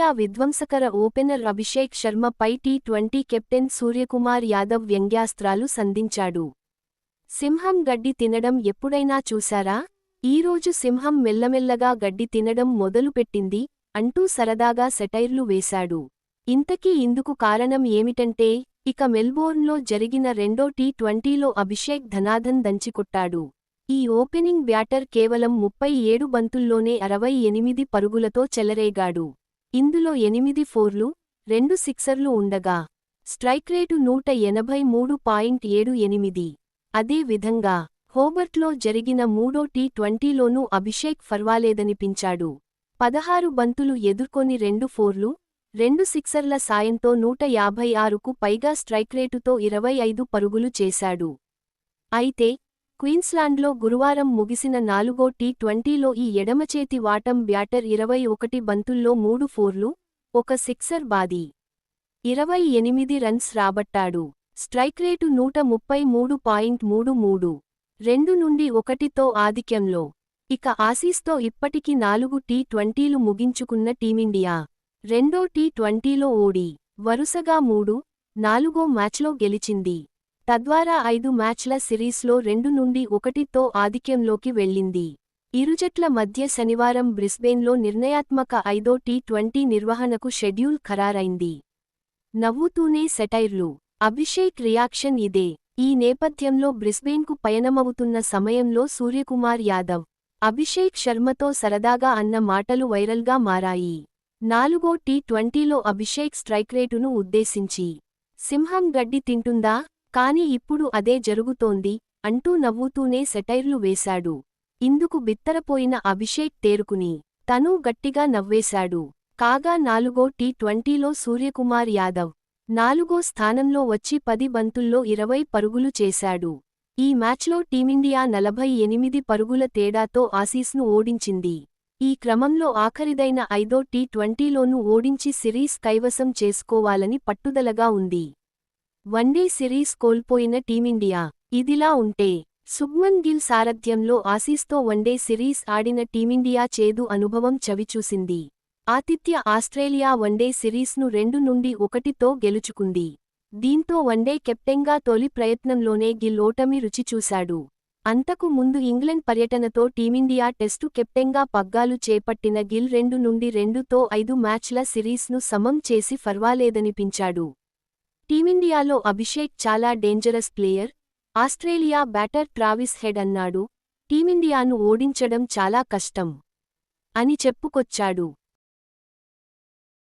Team India విధ్వంసకర opener Abhishek శర్మపై T twenty captain Suryakumar Yadav వ్యంగ్యాస్త్రాలు సంధించాడు. సింహం గడ్డి తినడం ఎప్పుడైనా చూశారా? ఈరోజు సింహం మెల్లమెల్లగా గడ్డి తినడం మొదలుపెట్టింది అంటూ సరదాగా సెటైర్లు వేశాడు. ఇంతకీ ఇందుకు కారణం ఏమిటంటే ఇక మెల్బోర్న్లో జరిగిన రెండో టీ ట్వంటీలో అభిషేక్ ధనాధన్ దంచికొట్టాడు. ఈ ఓపెనింగ్ బ్యాటర్ కేవలం ముప్పై ఏడు బంతుల్లోనే అరవై ఎనిమిది పరుగులతో చెలరేగాడు. ఇందులో ఎనిమిది ఫోర్లు రెండు సిక్సర్లు ఉండగా స్ట్రైక్ రేటు నూట ఎనభై మూడు పాయింట్ ఏడు ఎనిమిది. అదే విధంగా హోబర్ట్లో జరిగిన మూడో టీ ట్వంటీలోనూ అభిషేక్ ఫర్వాలేదనిపించాడు. పదహారు బంతులు ఎదుర్కొని రెండు ఫోర్లు రెండు సిక్సర్ల సాయంతో నూట యాభై ఆరుకు పైగా స్ట్రైక్ రేటుతో ఇరవై ఐదు పరుగులు చేశాడు. అయితే క్వీన్స్లాండ్లో గురువారం ముగిసిన నాలుగో టీ ట్వంటీలో ఈ ఎడమచేతి వాటం బ్యాటర్ ఇరవై ఒకటి బంతుల్లో మూడు ఫోర్లు ఒక సిక్సర్ బాది. ఇరవై ఎనిమిది రన్స్ రాబట్టాడు. స్ట్రైక్ రేటు నూట ముప్పై మూడు పాయింట్ మూడు మూడు. రెండు నుండి ఒకటితో ఆధిక్యంలో. ఇక ఆసీస్తో ఇప్పటికి నాలుగు టీ ట్వంటీలు ముగించుకున్న టీమిండియా. రెండో టీ ట్వంటీలో ఓడి. వరుసగా మూడు నాలుగో మ్యాచ్లో గెలిచింది. తద్వారా ఐదు మ్యాచ్ల సిరీస్లో రెండు నుండి ఒకటితో ఆధిక్యంలోకి వెళ్ళింది. ఇరుజట్ల మధ్య శనివారం బ్రిస్బేన్లో నిర్ణయాత్మక ఐదో టీ ట్వంటీ నిర్వహణకు షెడ్యూల్ ఖరారైంది. నవ్వుతూనే సెటైర్లు. అభిషేక్ రియాక్షన్ ఇదే. ఈ నేపథ్యంలో బ్రిస్బేన్కు పయనమవుతున్న సమయంలో సూర్యకుమార్ యాదవ్ అభిషేక్ శర్మతో సరదాగా అన్న మాటలు వైరల్గా మారాయి. నాలుగో టీ ట్వంటీలో అభిషేక్ స్ట్రైక్రేటును ఉద్దేశించి సింహం గడ్డి తింటుందా? కాని ఇప్పుడు అదే జరుగుతోంది అంటూ నవ్వుతూనే సెటైర్లు వేశాడు. ఇందుకు బిత్తరపోయిన అభిషేక్ తేరుకుని తనూ గట్టిగా నవ్వేశాడు. కాగా నాలుగో టీ ట్వంటీలో సూర్యకుమార్ యాదవ్ నాలుగో స్థానంలో వచ్చి పది బంతుల్లో ఇరవై పరుగులు చేశాడు. ఈ మ్యాచ్లో టీమిండియా నలభై ఎనిమిది పరుగుల తేడాతో ఆసీస్ను ఓడించింది. ఈ క్రమంలో ఆఖరిదైన ఐదో టీ ట్వంటీలోనూ ఓడించి సిరీస్ కైవసం చేసుకోవాలని పట్టుదలగా ఉంది. వన్డే సిరీస్ కోల్పోయిన టీమిండియా. ఇదిలా ఉంటే సుగ్మన్ గిల్ సారథ్యంలో ఆసీస్తో వన్డే సిరీస్ ఆడిన టీమిండియా చేదు అనుభవం చవిచూసింది. ఆతిథ్య ఆస్ట్రేలియా వన్డే సిరీస్ను రెండు నుండి ఒకటితో గెలుచుకుంది. దీంతో వన్డే కెప్టెన్గా తొలి ప్రయత్నంలోనే గిల్ ఓటమి రుచిచూశాడు. అంతకు ముందు ఇంగ్లండ్ పర్యటనతో టీమిండియా టెస్టు కెప్టెన్గా పగ్గాలు చేపట్టిన గిల్ రెండు నుండి రెండుతో ఐదు మ్యాచ్ల సిరీస్ను సమం చేసి ఫర్వాలేదనిపించాడు. టీమిండియాలో అభిషేక్ చాలా dangerous player. Australia batter Travis Head అన్నాడు. టీమిండియాను ఓడించడం చాలా కష్టం. అని చెప్పుకొచ్చాడు.